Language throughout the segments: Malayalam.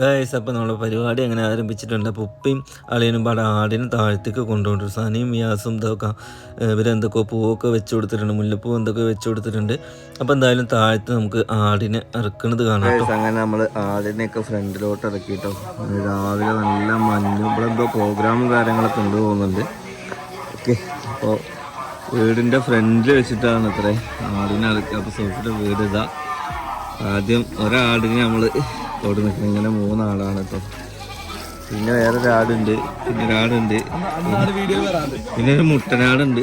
ഗൈസ് അപ്പോൾ നമ്മൾ പരിപാടി അങ്ങനെ ആരംഭിച്ചിട്ടുണ്ട്. അപ്പോൾ ഉപ്പയും അളിയനും പാടെ ആടിനെ താഴത്തേക്ക് കൊണ്ടുപോകുന്നുണ്ട് സനിയും വ്യാസും ഇതൊക്കെ ഇവരെന്തൊക്കെ പൂവൊക്കെ വെച്ച് കൊടുത്തിട്ടുണ്ട്. മുല്ലപ്പൂ എന്തൊക്കെ വെച്ച് കൊടുത്തിട്ടുണ്ട്. അപ്പോൾ എന്തായാലും താഴത്ത് നമുക്ക് ആടിനെ ഇറക്കുന്നത് കാണാം അങ്ങനെ നമ്മൾ ആടിനെയൊക്കെ ഫ്രണ്ടിലോട്ട് ഇറക്കിയിട്ടോ രാവിലെ നല്ല മഞ്ഞും ഇവിടെ എന്തോ പ്രോഗ്രാമും കാര്യങ്ങളൊക്കെ ഉണ്ട് പോകുന്നുണ്ട് ഓക്കെ അപ്പോൾ വീടിന്റെ ഫ്രണ്ടിൽ വെച്ചിട്ടാണ് അത്രേ ആടിനെ ഇറക്കുക അപ്പോൾ സോഫിയുടെ വീട് ഇതാ. ആദ്യം ഒരാടിനെ നമ്മൾ അവിടെ നിൽക്കുന്നത് ഇങ്ങനെ മൂന്നാടാണ് കേട്ടോ പിന്നെ വേറൊരാടുണ്ട്. പിന്നെ ഒരാടുണ്ട്. പിന്നെ ഒരു മുട്ടനാടുണ്ട്.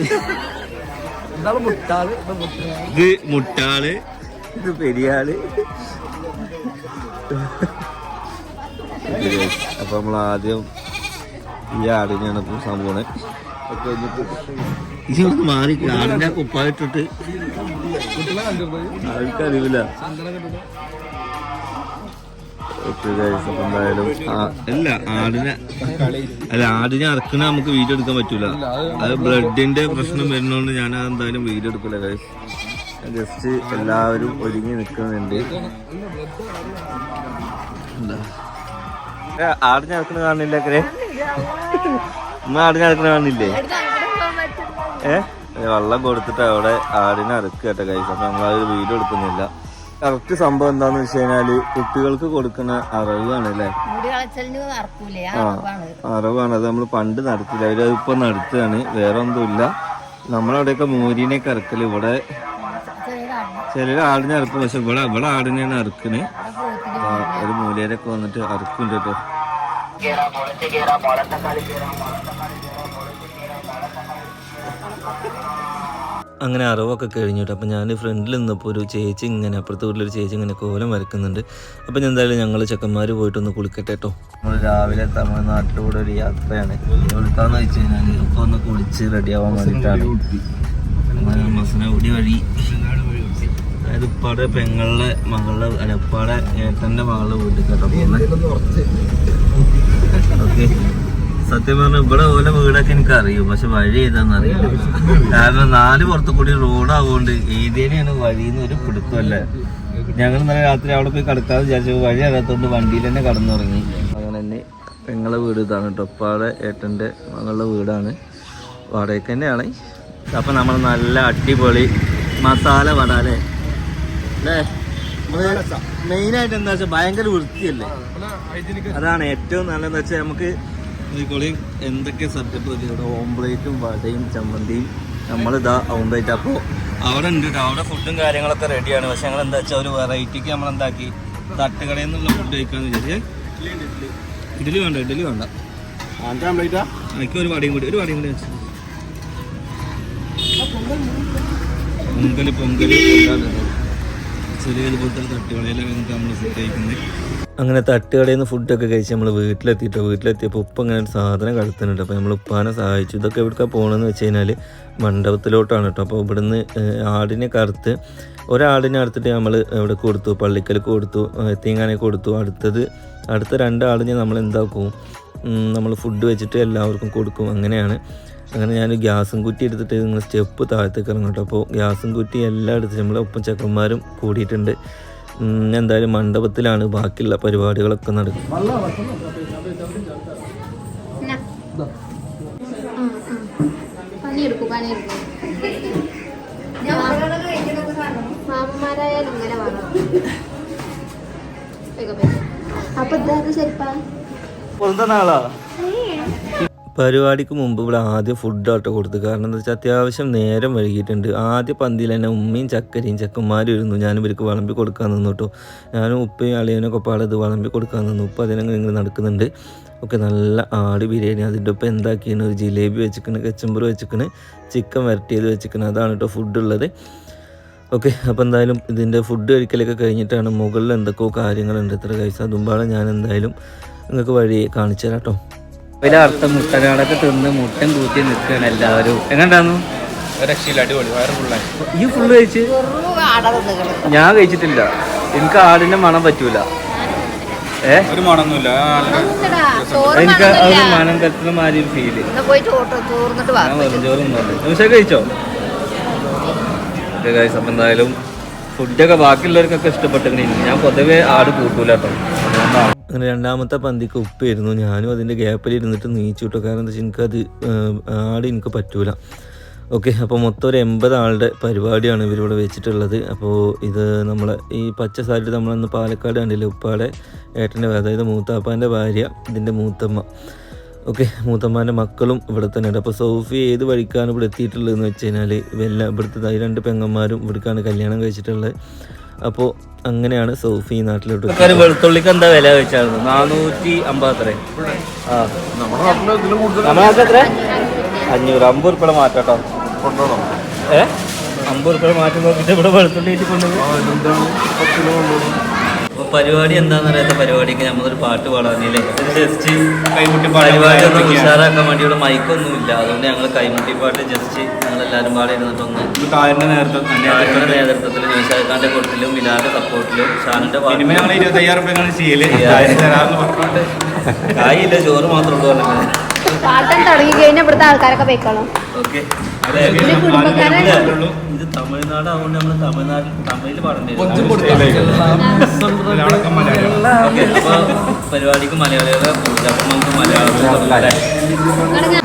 ഇത് മുട്ടാൾ. ഇത് പെരിയാൾ. അപ്പൊ നമ്മൾ ആദ്യം ഈ ആടിനെയാണ് ഇപ്പം സംഭവം. ഒക്കെ കഴിഞ്ഞിട്ട് ഇത് മാറി ആടിന്റെ കുപ്പായിട്ടിട്ട്. ആൾക്കറിയില്ല. അല്ല ആടിനെ അല്ല ആടിനെ അറക്കണ നമുക്ക് വീഡിയോ എടുക്കാൻ പറ്റൂല. അത് ബ്ലഡിന്റെ പ്രശ്നം വരുന്നോണ്ട് ഞാൻ എന്തായാലും വീഡിയോ എടുക്കില്ല ഗൈസ് ജസ്റ്റ് എല്ലാവരും ഒരുങ്ങി നിൽക്കുന്നുണ്ട് ആടിനെ അറക്കണ കാണില്ല അക്കരെ. ആടിനെ അറക്കണ കാണില്ലേ ഏ? ഏ, വെള്ളം കൊടുത്തിട്ട് അവിടെ ആടിനെ അറക്കുക കേട്ടോ കൈസ് അപ്പൊ നമ്മൾ ഒരു വീഡിയോ എടുക്കുന്നില്ല. കറക്റ്റ് സംഭവം എന്താന്ന് വെച്ച് കഴിഞ്ഞാൽ കുട്ടികൾക്ക് കൊടുക്കുന്ന അറിവാണ് അല്ലേ അറിവാണ്. അത് നമ്മൾ പണ്ട് നടത്തില്ല. അവർ ഇപ്പൊ നടത്തുകയാണ്. വേറെ ഒന്നുമില്ല. നമ്മളവിടെയൊക്കെ മോരിനെ കറക്കൽ. ഇവിടെ ചിലര് ആടിനെ അറക്കും. പക്ഷെ ഇവിടെ ഇവിടെ ആടിനെയാണ് ഇറക്കണ് ആ, ഒരു മൂലേരൊക്കെ വന്നിട്ട് അറക്കും കേട്ടോ. അങ്ങനെ അറിവൊക്കെ കഴിഞ്ഞിട്ട് അപ്പോൾ ഞാൻ ഫ്രണ്ടിൽ നിന്നപ്പോൾ ഒരു ചേച്ചി ഇങ്ങനെ അപ്പുറത്തെ വീട്ടിലൊരു ചേച്ചി ഇങ്ങനെ കോലം വരക്കുന്നുണ്ട്. അപ്പോൾ ഞാൻ എന്തായാലും ഞങ്ങൾ ചെക്കന്മാർ പോയിട്ടൊന്ന് കുളിക്കട്ടെ കേട്ടോ. നമ്മൾ രാവിലെ തമിഴ്നാട്ടിലൂടെ ഒരു യാത്രയാണ്. എവിടുക്കാന്ന് വെച്ച് കഴിഞ്ഞാൽ ഇപ്പോൾ ഒന്ന് കുളിച്ച് റെഡിയാവാൻ വേണ്ടിയിട്ടാണ് മസനഗുടി വഴി. അതായത് ഉപ്പാടെ പെങ്ങളുടെ മകളുടെ അല്ല ഉപ്പാടെ ഏട്ടന്റെ മകളുടെ വീട്ടിൽ കേട്ടോ. പോകുന്നത് ഓക്കെ. സത്യം പറഞ്ഞ ഇവിടെ ഓല വീടൊക്കെ എനിക്ക് അറിയും പക്ഷെ വഴി ഏതാന്ന് അറിയില്ല കാരണം നാല് പുറത്തു കൂടി റോഡാവുകൊണ്ട് ഏതേനെയാണ് വഴിന്ന് ഒരു പിടുത്തമല്ല ഞങ്ങൾ ഇന്നലെ രാത്രി അവിടെ പോയി കിടക്കാതെ വിചാരിച്ചു വഴി അറിയാത്തതുകൊണ്ട് വണ്ടിയിൽ തന്നെ കടന്നുറങ്ങി. അങ്ങനെ തന്നെ പെങ്ങളെ വീട് ഇതാണ് കേട്ടോ ഇപ്പാടെ ഏട്ടന്റെ മകളുടെ വീടാണ്. വാടകയ്ക്ക് തന്നെയാണ്. അപ്പൊ നമ്മൾ നല്ല അടിപൊളി മസാല വട അല്ലേ? അല്ലേ? മെയിനായിട്ട് എന്താ വെച്ചാൽ ഭയങ്കര വൃത്തിയല്ലേ? അതാണ് ഏറ്റവും നല്ലതെന്ന് വെച്ചാൽ നമുക്ക് എന്തൊക്കെ സെറ്റപ്പ് ഇവിടെ ഓംപ്ലേറ്റും വടയും ചമ്മന്തിയും. നമ്മളിതാ ഓംപ്ലേറ്റ് അപ്പോൾ അവിടെ ഉണ്ട് കേട്ടോ അവിടെ ഫുഡും കാര്യങ്ങളൊക്കെ റെഡിയാണ് പക്ഷെ ഞങ്ങൾ എന്താ വെച്ചാൽ ഒരു വെറൈറ്റിക്ക് നമ്മൾ എന്താക്കി തട്ടുകടയിൽ നിന്നുള്ള ഫുഡ് കഴിക്കാന്ന് വിചാരിച്ചേ. ഇഡ്ഡലി വേണ്ട ഇഡ്ഡലി വേണ്ട. എനിക്ക് ഒരു വടയും കൂടി ഒരു വടയും കൂടി വെച്ചു. പൊങ്കൽ പൊങ്കൽ ചെറിയ ഇതുപോലത്തെ തട്ടുകടയിലൊക്കെ നമ്മൾ ഫുഡ് കഴിക്കുന്നത്. അങ്ങനെ തട്ടുകടയിൽ നിന്ന് ഫുഡൊക്കെ കഴിച്ച് നമ്മൾ വീട്ടിലെത്തിയിട്ടോ വീട്ടിലെത്തിയപ്പോൾ ഉപ്പ അങ്ങനെ ഒരു സാധനം കടത്തുന്നുണ്ട്. അപ്പോൾ നമ്മൾ ഉപ്പാനെ സഹായിച്ചു. ഇതൊക്കെ എവിടേക്കാണ് പോകണമെന്ന് വെച്ച് കഴിഞ്ഞാൽ മണ്ഡപത്തിലോട്ടാണ് കേട്ടോ അപ്പോൾ ഇവിടുന്ന് ആടിനെ കറുത്ത് ഒരാടിനെ അടുത്തിട്ട് നമ്മൾ ഇവിടെ കൊടുത്തു? പള്ളിക്കൽ കൊടുത്തു തീങ്ങാനെ കൊടുത്തു. അടുത്തത് അടുത്ത രണ്ടാളിനെ നമ്മൾ എന്താക്കും? നമ്മൾ ഫുഡ് വെച്ചിട്ട് എല്ലാവർക്കും കൊടുക്കും. അങ്ങനെയാണ്. അങ്ങനെ ഞാൻ ഗ്യാസും കുറ്റി എടുത്തിട്ട് നിങ്ങൾ സ്റ്റെപ്പ് താഴത്തേക്ക് കേട്ടോ അപ്പോൾ ഗ്യാസും കുറ്റി എല്ലാം എടുത്തിട്ട് നമ്മളെ ഒപ്പം ചെക്കന്മാരും കൂടിയിട്ടുണ്ട്. എന്തായാലും മണ്ഡപത്തിലാണ് ബാക്കിയുള്ള പരിപാടികളൊക്കെ നടക്കുന്നത് മാമന്മാരായാലും ഇങ്ങനെ വേണം. അപ്പൊ ഇതായത് ശരിപ്പാ? പരിപാടിക്ക് മുമ്പ് ഇവിടെ ആദ്യം ഫുഡ് ആട്ടോ കൊടുത്തു കാരണം എന്താ വെച്ചാൽ അത്യാവശ്യം നേരം വൈകിയിട്ടുണ്ട്. ആദ്യ പന്തിയിൽ തന്നെ ഉമ്മയും ചക്കരയും ചെക്കന്മാരും ഇരുന്നു. ഞാനും ഇവർക്ക് വിളമ്പി കൊടുക്കാൻ നിന്നു കേട്ടോ. ഞാനും ഉപ്പയും അളിയനൊക്കെ പാടെ ഇത് വിളമ്പി കൊടുക്കാൻ നിന്നു. ഉപ്പ അതിനങ്ങനെ ഇങ്ങനെ നടക്കുന്നുണ്ട്. ഒക്കെ നല്ല ആട് ബിരിയാണി. അതിന്റെ ഒപ്പം എന്താക്കിയാണ്? ഒരു ജിലേബി വെച്ചിക്കണ് കച്ചമ്പർ വെച്ചിക്കണ് ചിക്കൻ വരട്ടിയത് വെച്ചിക്കണ്. അതാണ് കേട്ടോ ഫുഡ് ഉള്ളത്. ഓക്കെ അപ്പോൾ എന്തായാലും ഇതിന്റെ ഫുഡ് കഴിക്കലൊക്കെ കഴിഞ്ഞിട്ടാണ് മുകളിൽ എന്തൊക്കെയോ കാര്യങ്ങളുണ്ട്. ഇത്ര കഴിച്ചാൽ അതുമ്പാടെ ഞാൻ എന്തായാലും നിങ്ങൾക്ക് വഴി കാണിച്ചു തരാം കേട്ടോ. ഇതിലെ അർത്ഥം മുട്ടനാടൊക്കെ തിന്ന് മുട്ടൻ കൂട്ടി നിൽക്കുകയാണ് എല്ലാവരും. എങ്ങനെയാണ് ഈ ഫുള്ള് കഴിച്ച്? ഞാൻ കഴിച്ചിട്ടില്ല. എനിക്ക് ആടിന്റെ മണം പറ്റൂല. ഏ? ഒരു മണമൊന്നുമില്ല. എനിക്ക് ഒരു മണം കത്തുന്ന മാതിരി ഫീൽ ചോറ് വാ. ഞാൻ വെറും ചോറും കഴിച്ചോ? അപ്പം എന്തായാലും ഫുഡൊക്കെ ബാക്കിയുള്ളവർക്കൊക്കെ ഇഷ്ടപ്പെട്ടെങ്കിൽ ഞാൻ പൊതുവേ ആട് കൂട്ടൂല അങ്ങനെ രണ്ടാമത്തെ പന്തിക്ക് ഉപ്പായിരുന്നു ഞാനും അതിന്റെ ഗ്യാപ്പിൽ ഇരുന്നിട്ട് നീച്ചു കിട്ടും കാരണം എന്താ വെച്ചാൽ എനിക്കത് ആട് എനിക്ക് പറ്റൂല. ഓക്കെ അപ്പോൾ മൊത്തം ഒരു എൺപത് ആളുടെ പരിപാടിയാണ് ഇവരിവിടെ വെച്ചിട്ടുള്ളത്. അപ്പോൾ ഇത് നമ്മളെ ഈ പച്ച സാരി നമ്മളന്ന് പാലക്കാട് കണ്ടില്ലേ? ഉപ്പാടെ ഏട്ടന്റെ അതായത് മൂത്താപ്പാന്റെ ഭാര്യ ഇതിന്റെ മൂത്തമ്മ. ഓക്കെ മൂത്തമ്മാന്റെ മക്കളും ഇവിടെ തന്നെയുണ്ട്. അപ്പോൾ സോഫി ഏത് വഴിക്കാണ് ഇവിടെ എത്തിയിട്ടുള്ളതെന്ന് വെച്ച് കഴിഞ്ഞാൽ വല്ല ഇവിടുത്തെ രണ്ട് പെങ്ങന്മാരും ഇവിടേക്കാണ് കല്യാണം കഴിച്ചിട്ടുള്ളത്. അപ്പോൾ അങ്ങനെയാണ് സോഫി ഈ നാട്ടിലോട്ട് വെളുത്തുള്ളിക്ക് എന്താ വില വെച്ചായിരുന്നു നാനൂറ്റി അമ്പത് ആ. നമ്മുടെ നാട്ടിലെ കൂടുതൽ നമ്മളെ എത്ര? അഞ്ഞൂറ്. അമ്പത് ഉറുപ്പിക മാറ്റാട്ടോ ഏ? അമ്പത് ഉറുപ്പിക മാറ്റി നോക്കിയിട്ട് ഇവിടെ വെളുത്തുള്ളി കൊണ്ടുപോകും അപ്പോൾ പരിപാടി എന്താണെന്ന് അറിയാത്ത പരിപാടിക്ക് നമ്മളൊരു പാട്ട് പാടാനില്ലേ? ജസ്റ്റ് കൈമുട്ടി പരിപാടി ഒന്ന് ഉഷാറാക്കാൻ വേണ്ടി ഇവിടെ മൈക്കൊന്നും ഇല്ല അതുകൊണ്ട് ഞങ്ങൾ കൈമുട്ടി പാട്ട് ജസ്റ്റ് ഞങ്ങൾ എല്ലാവരും പാടെ ഇരുന്നിട്ടൊന്ന് ഞങ്ങളുടെ നേതൃത്വത്തിൽ നിഷാദ് കൂട്ടത്തിലും മിലാന്റെ സപ്പോർട്ടിലും ഷാനിന്റെ മിനിമം ഞങ്ങൾ പാട്ട് ഇരുപത്തയ്യായിരം കായില്ല ചോറ് മാത്രമേ ഉള്ളൂ പറഞ്ഞത്. പാട്ടം തുടങ്ങി കഴിഞ്ഞാൽ ഇവിടുത്തെ ആൾക്കാരൊക്കെ പോയിക്കോളും. ഇത് തമിഴ്നാട് നമ്മൾ തമിഴിൽ പാടേണ്ടി പരിപാടിക്ക് മലയാളികളെ മലയാളം നമുക്ക് മലയാളത്തിൽ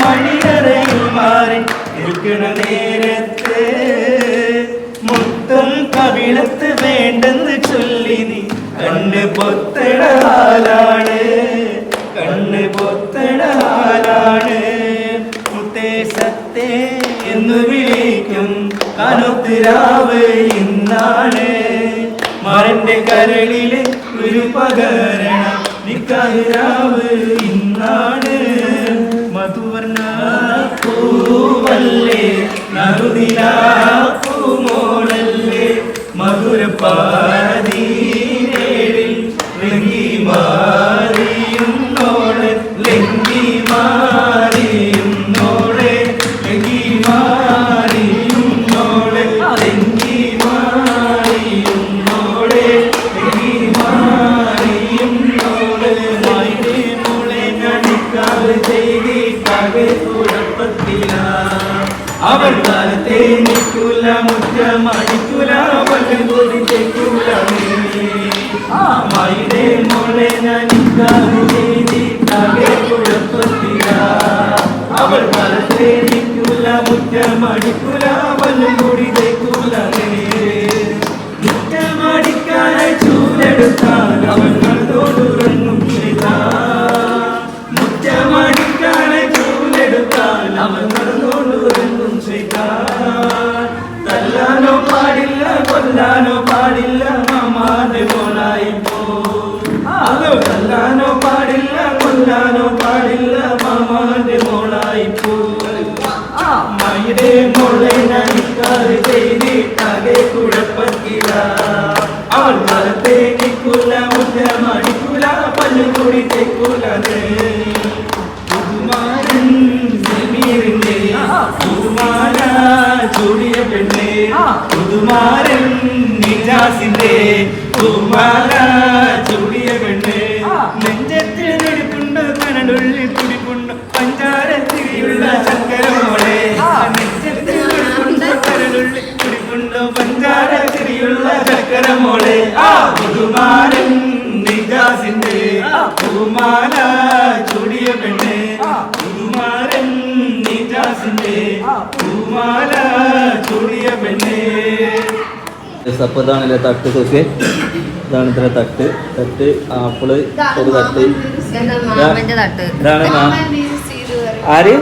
മണിയറയിൽ മാറി നിൽക്കണ നേരത്ത് മുത്തം കവിളത്ത് വേണ്ടെന്ന് ചൊല്ലി നീ കണ്ണ് പൊത്തട ആലാണ് കണ്ണ് പൊത്തട ആലാണ് മുത്തേ സത്തേ എന്ന് വിളിക്കും കനത്തിരാവ് ഇന്നാണ്. മരന്റെ കരളിൽ ഒരു പകരണ നിക്കരാവ് നറുദിന പൂമോളല്ലേ മധുര അപ്പോൾ ഇതാണല്ലേ തട്ട് സോഫിയെ ഇതാണ് ഇത്ര തട്ട്. തട്ട് ആപ്പിൾ ഒരു തട്ട്. ഇതാണ് മാ- ആര്?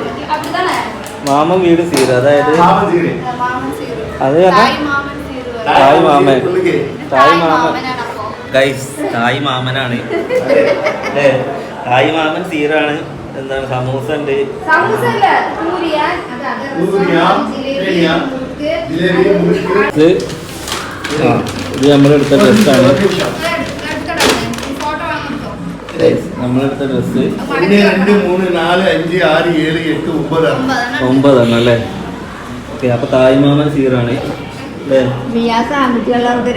മാമൻ വീട് സീര അതായത് അത് തായ് മാമൻ തായ് മാമൻ. ഗൈസ് തായ് മാമനാണ്. തായ് മാമൻ സീറാണ് എന്താണ്? സമൂസ ഉണ്ട്. ഇത് ഇത് നമ്മളെടുത്ത ഡ്രസ്സാണ്. നമ്മളെടുത്ത ഡ്രസ്സ്. ഒന്ന് രണ്ട് മൂന്ന് നാല് അഞ്ച് ആറ് ഏഴ് എട്ട് ഒമ്പതാണ്. ഒമ്പതെണ്ണം അല്ലേ ഓക്കെ അപ്പൊ തായ് മാമൻ സീറാണ്. അല്ലേ?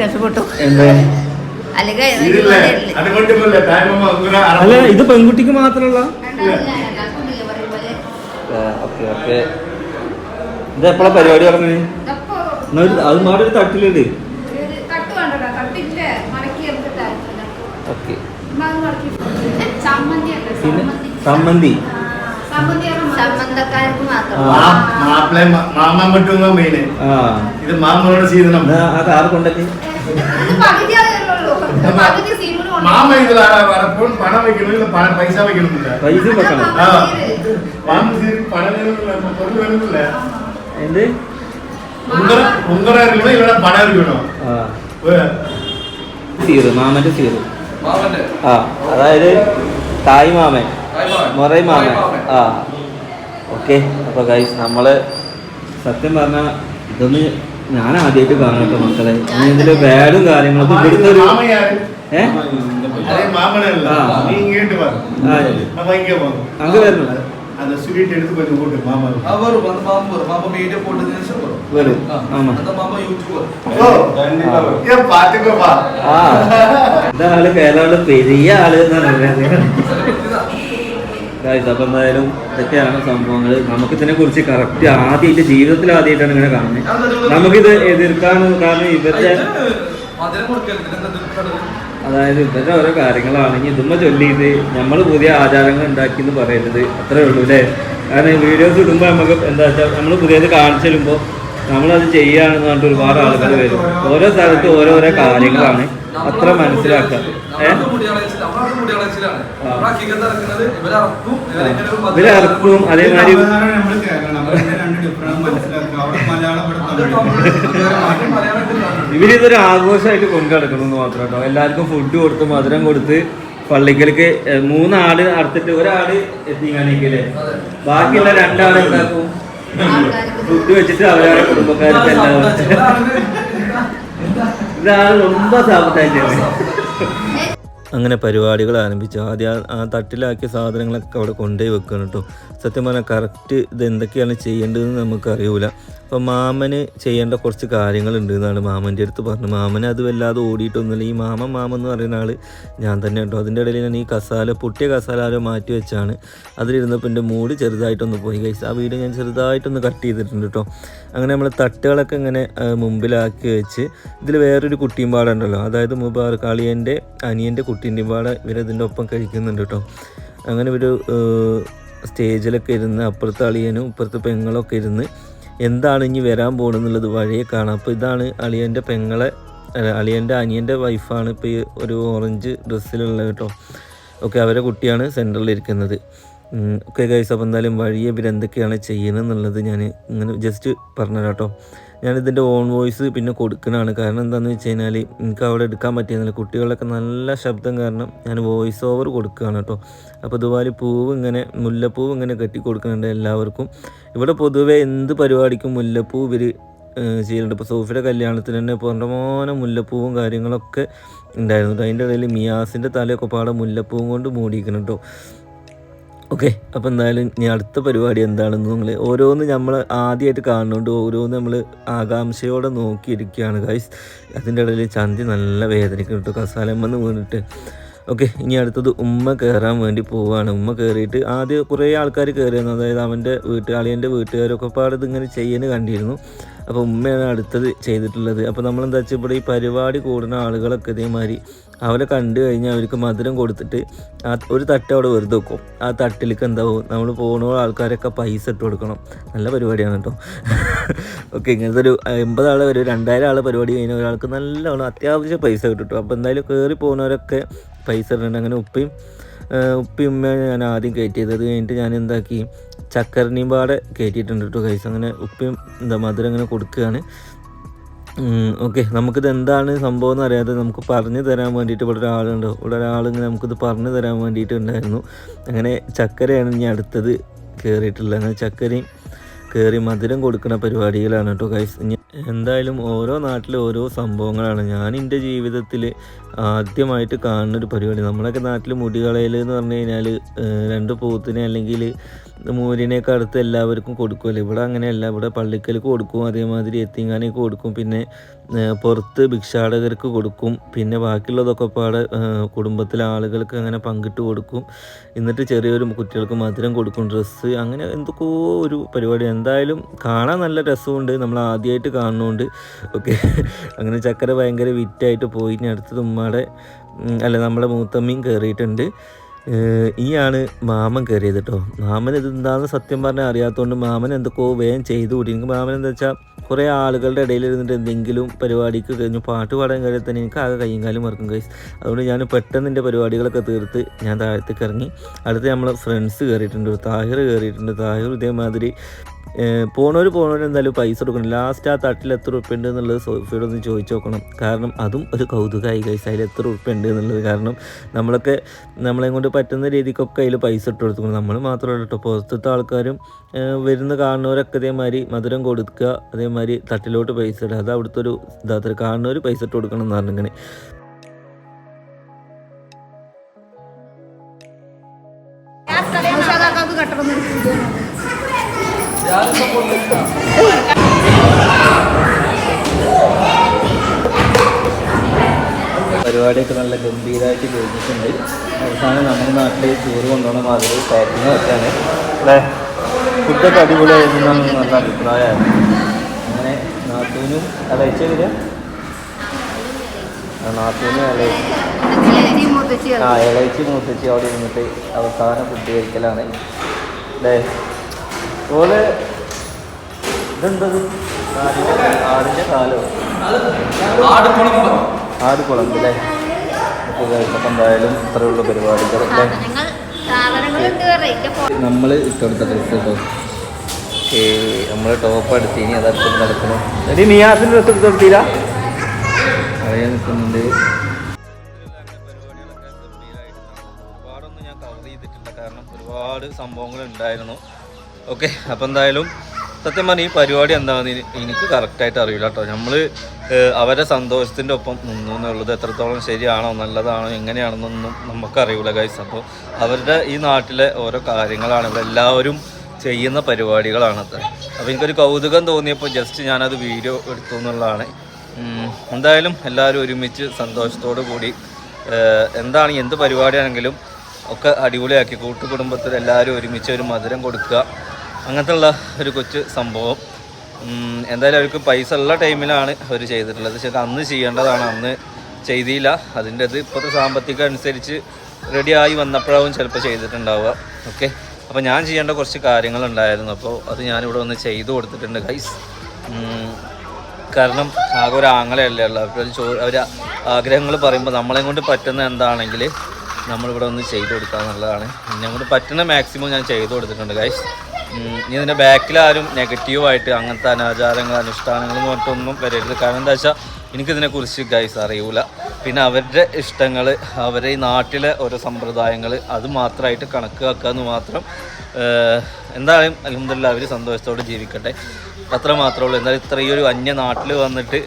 രക്ഷപ്പെട്ടു എന്താ? ഇത് പെൺകുട്ടിക്ക് മാത്രമല്ല. Okay okay. ഇത് എപ്പോഴാ പരിപാടി പറഞ്ഞത് അത് മാറി ഒരു തട്ടിലിട് ഓക്കെ പിന്നെ സമ്മന്തി സമ്മന്തക്കാർക്ക് മാത്രം ആ. മാപ്പിളെ മാമാൻ പറ്റുന്ന മെയിന് ആ. ഇത് മാമനോട് മാമ ഇതിൽ വരപ്പോൾ പണം പൈസ വെക്കണമെന്നില്ല പൈസ വെക്കണം. ആ മാമ ചെയ്ത് പണം വേണമെന്നില്ല പൊരുൾ വേണമെന്നില്ല എന്ത്? ഉങ്കറ സീറ് മാമന്റെ സീറ്. ആ അതായത് തായ് മാമൻ. മൊറൈ മാമൻ ആ. ഓക്കെ. അപ്പോൾ ഗൈസ് നമ്മൾ സത്യം പറഞ്ഞാൽ ഇതൊന്ന് ഞാൻ ആദ്യമായിട്ട് കാണട്ടെ മക്കളെ. ഇനി ഇതിന്റെ ബാഡും കാര്യങ്ങളൊക്കെ ഇവിടുത്തെ ഒരു ഏഹ് അങ്ങ് വരണം அந்த ஸ்வீட் எடுத்து கொஞ்சம் போட்டு மாமா ആ വരും அந்த മാമ വരും മാമ മീഡിയ പോട്ടതിന് ശേഷം വരും വരും ആ. ആമാ அந்த മാമ യൂട്യൂബർ ஓ கண்டிப்பா ஏன் பாத்துக்கோப்பா ആ ഇതാള് കേരള പെരിയ ആള് എന്നാണ് പറയുന്നത് ഗൈസ് അപ്പൊ എന്തായാലും ഇതൊക്കെയാണ് സംഭവങ്ങൾ നമുക്ക് ഇതിനെ കുറിച്ച് കറക്റ്റ് ആദ്യമായിട്ട് ജീവിതത്തിൽ ആദ്യമായിട്ടാണ് ഇങ്ങനെ കാണുന്നത് നമുക്കിത് എതിർക്കാണ് കാരണം ഇവരുടെ മധുരം കൊടുക്കരുത് ഇതിനെന്താ എതിർക്കണത്? അതായത് ഇവരുടെ ഓരോ കാര്യങ്ങളാണെങ്കിൽ ഇതുമ്മ ചൊല്ലിയിട്ട് നമ്മൾ പുതിയ ആചാരങ്ങൾ ഉണ്ടാക്കി എന്ന് പറയരുത്. അത്രേ ഉള്ളൂ അല്ലേ കാരണം വീഡിയോസ് ഇടുമ്പോൾ നമുക്ക് എന്താ വെച്ചാൽ നമ്മൾ പുതിയത് കാണിച്ചു തരുമ്പോൾ നമ്മളത് ചെയ്യുകയാണെന്ന് പറഞ്ഞിട്ട് ഒരുപാട് ആളുകൾ വരും. ഓരോ സ്ഥലത്ത് ഓരോരോ കാര്യങ്ങളാണ്. അത്ര മനസ്സിലാക്കുക ഇവരറക്കും, അതേമാതിരി നമ്മൾ കേൾക്കണം. നമ്മൾ രണ്ട് ഡിഫറന്റ് മനസ്സിലാക്കുക. അവിടെ മലയാളം ഇവരിതൊരു ആഘോഷമായിട്ട് കൊണ്ടു നടക്കണമെന്ന് മാത്രം കേട്ടോ എല്ലാവർക്കും ഫുഡ് കൊടുത്ത് മധുരം കൊടുത്ത് പള്ളിക്കലേക്ക് ഏഹ്, മൂന്നാട് അറുത്തിട്ട് ഒരാട് എത്തിക്കാണിക്കല്ലേ ബാക്കിയുള്ള രണ്ടാട് എന്താക്കും ഫുഡ് വെച്ചിട്ട് അവരവരുടെ കുടുംബക്കാർക്ക് എല്ലാവരും ഇതാണ് ரொம்ப സാബത്തായിട്ട് അങ്ങനെ പരിപാടികൾ ആരംഭിച്ചു ആദ്യം ആ- ആ തട്ടിലാക്കിയ സാധനങ്ങളൊക്കെ അവിടെ കൊണ്ടുപോയി വെക്കണം കേട്ടോ സത്യം പറഞ്ഞാൽ കറക്റ്റ് ഇത് എന്തൊക്കെയാണ് ചെയ്യേണ്ടതെന്ന് നമുക്കറിയൂല അപ്പം മാമന് ചെയ്യേണ്ട കുറച്ച് കാര്യങ്ങളുണ്ട് എന്നാണ് മാമന്റെ അടുത്ത് പറഞ്ഞു മാമന് അത് വല്ലാതെ ഓടിയിട്ടൊന്നുമില്ല. ഈ മാമൻ മാമൻ എന്ന് പറയുന്ന ആൾ ഞാൻ തന്നെ കേട്ടോ. അതിന്റെ ഇടയിൽ ഞാൻ ഈ കസാല പൊട്ടിയ കസാല മാറ്റി വെച്ചാണ്. അതിലിരുന്നപ്പോൾ എന്റെ മൂഡ് ചെറുതായിട്ടൊന്ന് പോയി. കഴിച്ചു ആ വീട് ഞാൻ ചെറുതായിട്ടൊന്ന് കട്ട് ചെയ്തിട്ടുണ്ട് കേട്ടോ. അങ്ങനെ നമ്മൾ തട്ടുകളൊക്കെ ഇങ്ങനെ മുമ്പിലാക്കി വെച്ച് ഇതിൽ വേറൊരു കുട്ടിയും പാടുണ്ടല്ലോ. അതായത് മുബാർക്ക് അളിയന്റെ അനിയന്റെ കുട്ടീന്റെയും പാടെ ഇവരതിന്റെ ഒപ്പം കഴിക്കുന്നുണ്ട് കേട്ടോ. അങ്ങനെ ഒരു സ്റ്റേജിലൊക്കെ ഇരുന്ന് അപ്പുറത്തെ അളിയനും ഇപ്പുറത്തെ പെങ്ങളൊക്കെ ഇരുന്ന് എന്താണ് ഇനി വരാൻ പോകുന്നുള്ളത് വഴിയെ കാണാം. അപ്പോൾ ഇതാണ് അളിയന്റെ പെങ്ങളെ അളിയന്റെ അനിയന്റെ വൈഫാണ് ഇപ്പോൾ ഈ ഒരു ഓറഞ്ച് ഡ്രസ്സിലുള്ളത് കേട്ടോ. ഓക്കെ അവരെ കുട്ടിയാണ് സെന്ററിൽ ഇരിക്കുന്നത്. ഓക്കെ ഗൈസ് അപ്പോൾ എന്തായാലും വഴിയെ ഇവരെന്തൊക്കെയാണ് ചെയ്യുന്നത് എന്നുള്ളത് ഞാൻ ഇങ്ങനെ ജസ്റ്റ് പറഞ്ഞുതരാം കേട്ടോ. ഞാനിതിന്റെ ഓൺ വോയിസ് പിന്നെ കൊടുക്കുന്നതാണ് കാരണം എന്താണെന്ന് വെച്ച് കഴിഞ്ഞാൽ എനിക്ക് അവിടെ എടുക്കാൻ പറ്റിയിരുന്നില്ല. കുട്ടികളൊക്കെ നല്ല ശബ്ദം കാരണം ഞാൻ വോയിസ് ഓവർ കൊടുക്കുകയാണ് കേട്ടോ. അപ്പോൾ ഇതുപോലെ പൂവ് ഇങ്ങനെ മുല്ലപ്പൂവ് ഇങ്ങനെ കെട്ടി കൊടുക്കുന്നുണ്ട് എല്ലാവർക്കും. ഇവിടെ പൊതുവേ എന്ത് പരിപാടിക്കും മുല്ലപ്പൂ ഇവർ ചെയ്യുന്നുണ്ട് ഇപ്പോൾ സോഫിയുടെ കല്യാണത്തിന് തന്നെ പൊണ്ടമോനം മുല്ലപ്പൂവും കാര്യങ്ങളൊക്കെ ഉണ്ടായിരുന്നു. കേട്ടോ അതിന്റെ ഇടയിൽ മിയാസിന്റെ തലയൊക്കെ പാടെ മുല്ലപ്പൂവും കൊണ്ട് മൂടിയിരിക്കണം കേട്ടോ. ഓക്കെ അപ്പോൾ എന്തായാലും ഇനി അടുത്ത പരിപാടി എന്താണെന്ന് നിങ്ങൾ ഓരോന്ന് നമ്മൾ ആദ്യമായിട്ട് കാണുന്നുണ്ട്. ഓരോന്ന് നമ്മൾ ആകാംക്ഷയോടെ നോക്കിയിരിക്കുകയാണ് ഗൈസ് അതിന്റെ ഇടയിൽ ചന്തി നല്ല വേദനിക്കും കേട്ടോ കസാലമ്മെന്ന് വീണിട്ട്. ഓക്കെ ഇനി അടുത്തത് ഉമ്മ കയറാൻ വേണ്ടി പോവുകയാണ് ഉമ്മ കയറിയിട്ട് ആദ്യം കുറേ ആൾക്കാർ കയറിയിരുന്നു അതായത് അവന്റെ വീട്ടുകാളിയന്റെ വീട്ടുകാരൊക്കെ പാടെ ഇങ്ങനെ ചെയ്യുന്നത് കണ്ടിരുന്നു. അപ്പോൾ ഉമ്മയാണ് അടുത്തത് ചെയ്തിട്ടുള്ളത്. അപ്പോൾ നമ്മളെന്താ വെച്ചാൽ ഇവിടെ ഈ പരിപാടി കൂടുന്ന ആളുകളൊക്കെ ഇതേമാതിരി അവരെ കണ്ടു കഴിഞ്ഞാൽ അവർക്ക് മധുരം കൊടുത്തിട്ട് ആ ഒരു തട്ട് അവിടെ വെറുതെ വെക്കും. ആ തട്ടിലേക്ക് എന്താവും നമ്മൾ പോകുന്ന ആൾക്കാരൊക്കെ പൈസ ഇട്ട് കൊടുക്കണം. നല്ല പരിപാടിയാണ് കേട്ടോ. ഓക്കെ ഇങ്ങനത്തെ ഒരു എൺപത് ആൾ വരും രണ്ടായിരം ആൾ പരിപാടി കഴിഞ്ഞ ഒരാൾക്ക് നല്ലോണം അത്യാവശ്യം പൈസ കിട്ടും അപ്പോൾ എന്തായാലും കയറി പോകുന്നവരൊക്കെ പൈസ ഇടുന്നുണ്ട് അങ്ങനെ ഉപ്പയും ഉപ്പയും ഉമ്മയാണ് ഞാൻ ആദ്യം കയറ്റിയത്. അത് കഴിഞ്ഞിട്ട് ഞാൻ എന്താക്കി? ചക്കരനിയും പാടെ കയറ്റിയിട്ടുണ്ട് കേട്ടോ കൈസ് അങ്ങനെ ഉപ്പയും എന്താ മധുരം അങ്ങനെ കൊടുക്കുകയാണ്. ഓക്കെ നമുക്കിത് എന്താണ് സംഭവം എന്ന് അറിയാതെ നമുക്ക് പറഞ്ഞു തരാൻ വേണ്ടിയിട്ട് ഇവിടെ ഒരാളുണ്ട്. ഇവിടെ ഒരാളിങ്ങനെ നമുക്കിത് പറഞ്ഞു തരാൻ വേണ്ടിയിട്ടുണ്ടായിരുന്നു അങ്ങനെ ചക്കരയാണ് ഇനി അടുത്തത് കയറിയിട്ടുള്ളത് അങ്ങനെ ചക്കരയും കയറി മധുരം കൊടുക്കുന്ന പരിപാടികളാണ് കേട്ടോ കൈസ് എന്തായാലും ഓരോ നാട്ടിലും ഓരോ സംഭവങ്ങളാണ്. ഞാൻ എന്റെ ജീവിതത്തിൽ ആദ്യമായിട്ട് കാണുന്ന ഒരു പരിപാടി. നമ്മളൊക്കെ നാട്ടിൽ മുടി കളയൽ എന്ന് പറഞ്ഞു കഴിഞ്ഞാൽ രണ്ട് പൂത്തിനെ അല്ലെങ്കിൽ മൂരിനെയൊക്കെ അടുത്ത് എല്ലാവർക്കും കൊടുക്കുമല്ലോ ഇവിടെ അങ്ങനെയല്ല. ഇവിടെ പള്ളിക്കലേക്ക് കൊടുക്കും അതേമാതിരി എത്തിങ്ങാനേക്ക് കൊടുക്കും. പിന്നെ പുറത്ത് ഭിക്ഷാടകർക്ക് കൊടുക്കും. പിന്നെ ബാക്കിയുള്ളതൊക്കെ പാടെ കുടുംബത്തിലെ ആളുകൾക്ക് അങ്ങനെ പങ്കിട്ട് കൊടുക്കും. എന്നിട്ട് ചെറിയൊരു കുട്ടികൾക്ക് മധുരം കൊടുക്കും. ഡ്രസ്സ് അങ്ങനെ എന്തൊക്കെയോ ഒരു പരിപാടി. എന്തായാലും കാണാൻ നല്ല രസമുണ്ട്. നമ്മൾ ആദ്യമായിട്ട് കാണുന്നുണ്ട് ഓക്കെ. അങ്ങനെ ചക്കര ഭയങ്കര വിറ്റായിട്ട് പോയി. ഇനി അടുത്തത് ഉമ്മയുടെ അല്ല നമ്മുടെ മൂത്തമ്മയും കയറിയിട്ടുണ്ട് ഈയാണ് മാമൻ കയറിയത് കേട്ടോ മാമൻ ഇത് എന്താണെന്ന് സത്യം പറഞ്ഞാൽ അറിയാത്തതുകൊണ്ട് മാമൻ എന്തൊക്കെയോ വേഗം ചെയ്തു കൂടി. എനിക്ക് മാമൻ എന്താ വെച്ചാൽ കുറേ ആളുകളുടെ ഇടയിൽ ഇരുന്നിട്ട് എന്തെങ്കിലും പരിപാടിക്ക് കഴിഞ്ഞു പാട്ട് പാടാൻ കഴിയാൻ തന്നെ എനിക്ക് ആകെ കയ്യും കാലും മറക്കും കൈസ് അതുകൊണ്ട് ഞാൻ പെട്ടെന്ന് എന്റെ പരിപാടികളൊക്കെ തീർത്ത് ഞാൻ താഴത്തേക്ക് ഇറങ്ങി. അടുത്ത് നമ്മളെ ഫ്രണ്ട്സ് കയറിയിട്ടുണ്ട് താഹിർ കയറിയിട്ടുണ്ട് താഹിർ ഇതേമാതിരി പോണവർ പോണവർ എന്തായാലും പൈസ കൊടുക്കണം. ലാസ്റ്റ് ആ തട്ടിൽ എത്ര ഉറുപ്പ ഉണ്ട് എന്നുള്ളത് സോഫിയോട് ഒന്ന് ചോദിച്ചു നോക്കണം. കാരണം അതും ഒരു കൗതുകമായി കൈസ് അതിൽ എത്ര ഉറുപ്പ ഉണ്ട് എന്നുള്ളത്. കാരണം നമ്മളൊക്കെ നമ്മളെ കൊണ്ട് പറ്റുന്ന രീതിക്കൊക്കെ അതിൽ പൈസ ഇട്ട് കൊടുത്തു നമ്മൾ മാത്രമല്ല കേട്ടോ. പുറത്തത്തെ ആൾക്കാരും വരുന്ന കാണുന്നവരൊക്കെ അതേമാതിരി മധുരം കൊടുക്കുക. അതേമാതിരി തട്ടിലോട്ട് പൈസ ഇടുക. അത് അവിടുത്തെ ഒരു ഇതാത്ര കാണുന്നവർ പൈസ ഇട്ട് കൊടുക്കണം എന്ന് പറഞ്ഞിങ്ങനെ പരിപാടിയൊക്കെ നല്ല ഗംഭീരമായിട്ട് കഴിഞ്ഞിട്ടുണ്ട് അവസാനം നമ്മുടെ നാട്ടിൽ ടൂർ കൊണ്ടുപോകണ മാതിരി പാക്കിങ് വെച്ചാണ് അല്ലേ? ഫുഡൊക്കെ അടിപൊളിയായിരുന്നു നല്ല അഭിപ്രായമാണ് അങ്ങനെ നാത്തൂനും അലയിച്ച വരിക നാത്തൂനും അലയിച്ച ആ ഇളയിച്ച് മൂത്തച്ചി അവിടെ ഇരുന്നിട്ട് അവസാന ഫുഡ് കഴിക്കലാണ്. അല്ലേ? ഓൽ ഇതെന്തത് ആടിന്റെ കാലോ? ആട് കുളമ്പ് അല്ലേ? അപ്പം എന്തായാലും ഇത്രയുള്ള പരിപാടികൾ നമ്മൾ ഇട്ടുകൊടുത്ത ഡ്രസ്സ് കേട്ടോ ഏ നമ്മൾ ടോപ്പ് എടുത്തിന് അതെടുത്ത് നടക്കണം. എടി നിയാസിന്റെ ഡ്രസ്സ് എടുത്ത് കൊടുത്തില്ല അറിയാൻ നിൽക്കുന്നുണ്ട് ഒരുപാടൊന്നും ഞാൻ കവർ ചെയ്തിട്ടില്ല. കാരണം ഒരുപാട് സംഭവങ്ങൾ ഉണ്ടായിരുന്നു. ഓക്കെ അപ്പോൾ എന്തായാലും സത്യം പറഞ്ഞാൽ ഈ പരിപാടി എന്താണെന്ന് എനി- എനിക്ക് കറക്റ്റായിട്ട് അറിയില്ല കേട്ടോ. നമ്മൾ അവരെ സന്തോഷത്തിന്റെ ഒപ്പം നിന്നു എന്നുള്ളത് എത്രത്തോളം ശരിയാണോ നല്ലതാണോ എങ്ങനെയാണെന്നൊന്നും നമുക്കറിയില്ല ഗൈസ് അപ്പോൾ അവരുടെ ഈ നാട്ടിലെ ഓരോ കാര്യങ്ങളാണ് ഇവിടെ എല്ലാവരും ചെയ്യുന്ന പരിപാടികളാണത് അപ്പോൾ എനിക്കൊരു കൗതുകം തോന്നിയപ്പോൾ ജസ്റ്റ് ഞാനത് വീഡിയോ എടുത്തു എന്നുള്ളതാണ്. എന്തായാലും എല്ലാവരും ഒരുമിച്ച് സന്തോഷത്തോടു കൂടി എന്താണ് എന്ത് പരിപാടിയാണെങ്കിലും ഒക്കെ അടിപൊളിയാക്കി. കൂട്ടുകുടുംബത്തിൽ എല്ലാവരും ഒരുമിച്ച് ഒരു മധുരം കൊടുക്കുക. അങ്ങനത്തെ ഉള്ള ഒരു കൊച്ചു സംഭവം. എന്തായാലും അവർക്ക് പൈസ ഉള്ള ടൈമിലാണ് അവർ ചെയ്തിട്ടുള്ളത്. പക്ഷേ അന്ന് ചെയ്യേണ്ടതാണ്. അന്ന് ചെയ്തില്ല. അതിന്റെ ഇത് ഇപ്പോഴത്തെ സാമ്പത്തികം അനുസരിച്ച് റെഡിയായി വന്നപ്പോഴാവും ചിലപ്പോൾ ചെയ്തിട്ടുണ്ടാവുക. ഓക്കെ അപ്പോൾ ഞാൻ ചെയ്യേണ്ട കുറച്ച് കാര്യങ്ങളുണ്ടായിരുന്നു അപ്പോൾ അത് ഞാനിവിടെ വന്ന് ചെയ്തു കൊടുത്തിട്ടുണ്ട് ഗൈസ് കാരണം ആകെ ഒരു ആങ്ങളയല്ലേ ഉള്ളൂ. അവർ അവർ ആഗ്രഹങ്ങൾ പറയുമ്പോൾ നമ്മളെ കൊണ്ട് പറ്റുന്ന എന്താണെങ്കിൽ നമ്മളിവിടെ ഒന്ന് ചെയ്ത് കൊടുക്കുക എന്നുള്ളതാണ് ഞങ്ങൾക്ക് പറ്റുന്ന മാക്സിമം ഞാൻ ചെയ്ത് കൊടുത്തിട്ടുണ്ട് ഗൈസ് ഇനി ഇതിന്റെ ബാക്കിലാരും നെഗറ്റീവായിട്ട് അങ്ങനത്തെ അനാചാരങ്ങൾ അനുഷ്ഠാനങ്ങൾ എന്ന് പറഞ്ഞിട്ടൊന്നും വരരുത്. കാരണം എന്താ വെച്ചാൽ എനിക്കിതിനെക്കുറിച്ച് ഗൈസ് അറിയൂല. പിന്നെ അവരുടെ ഇഷ്ടങ്ങൾ അവരെ ഈ നാട്ടിലെ ഓരോ സമ്പ്രദായങ്ങൾ അത് മാത്രമായിട്ട് കണക്ക് വെക്കാമെന്ന് മാത്രം എന്തായാലും അലഹമില്ല അവർ സന്തോഷത്തോടെ ജീവിക്കട്ടെ. അത്ര മാത്രമേ ഉള്ളൂ. എന്തായാലും ഇത്രയൊരു അന്യ നാട്ടിൽ വന്നിട്ട്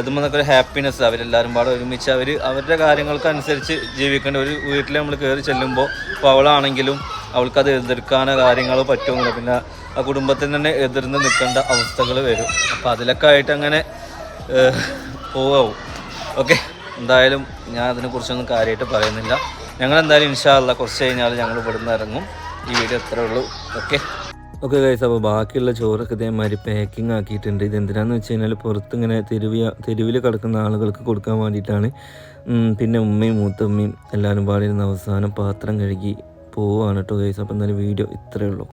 ഇതുമ്പോൾ ഒരു ഹാപ്പിനെസ് അവരെല്ലാവരും പാടെ ഒരുമിച്ച് അവർ അവരുടെ കാര്യങ്ങൾക്കനുസരിച്ച് ജീവിക്കേണ്ട ഒരു വീട്ടിൽ നമ്മൾ കയറി ചെല്ലുമ്പോൾ ഇപ്പോൾ അവളാണെങ്കിലും അവൾക്കത് എതിർക്കാനോ കാര്യങ്ങളോ പറ്റുമെന്നില്ല പിന്നെ ആ കുടുംബത്തിന് തന്നെ എതിർന്ന് നിൽക്കേണ്ട അവസ്ഥകൾ വരും. അപ്പോൾ അതിലൊക്കെ ആയിട്ട് അങ്ങനെ പോവാവും. ഓക്കെ എന്തായാലും ഞാൻ അതിനെക്കുറിച്ചൊന്നും കാര്യമായിട്ട് പറയുന്നില്ല. ഞങ്ങൾ എന്തായാലും ഇൻഷാല്ല കുറച്ച് കഴിഞ്ഞാൽ ഞങ്ങൾ ഇവിടുന്ന് ഇറങ്ങും. ഈ വീഡിയോ എത്ര ഉള്ളൂ. ഓക്കെ ഓക്കെ ഗൈസ് അപ്പോൾ ബാക്കിയുള്ള ചോറൊക്കെ ഇതേമാതിരി പാക്കിംഗ് ആക്കിയിട്ടുണ്ട്. ഇത് എന്തിനാന്ന് വെച്ച് കഴിഞ്ഞാൽ പുറത്ത് ഇങ്ങനെ തെരുവ് തെരുവിൽ കിടക്കുന്ന ആളുകൾക്ക് കൊടുക്കാൻ വേണ്ടിയിട്ടാണ്. പിന്നെ ഉമ്മയും മൂത്തമ്മയും എല്ലാവരും പാടിയിരുന്ന അവസാനം പാത്രം കഴുകി പോവുകയാണ് കേട്ടോ ഗൈസ് അപ്പോൾ എന്തായാലും വീഡിയോ ഇത്രയേ ഉള്ളൂ.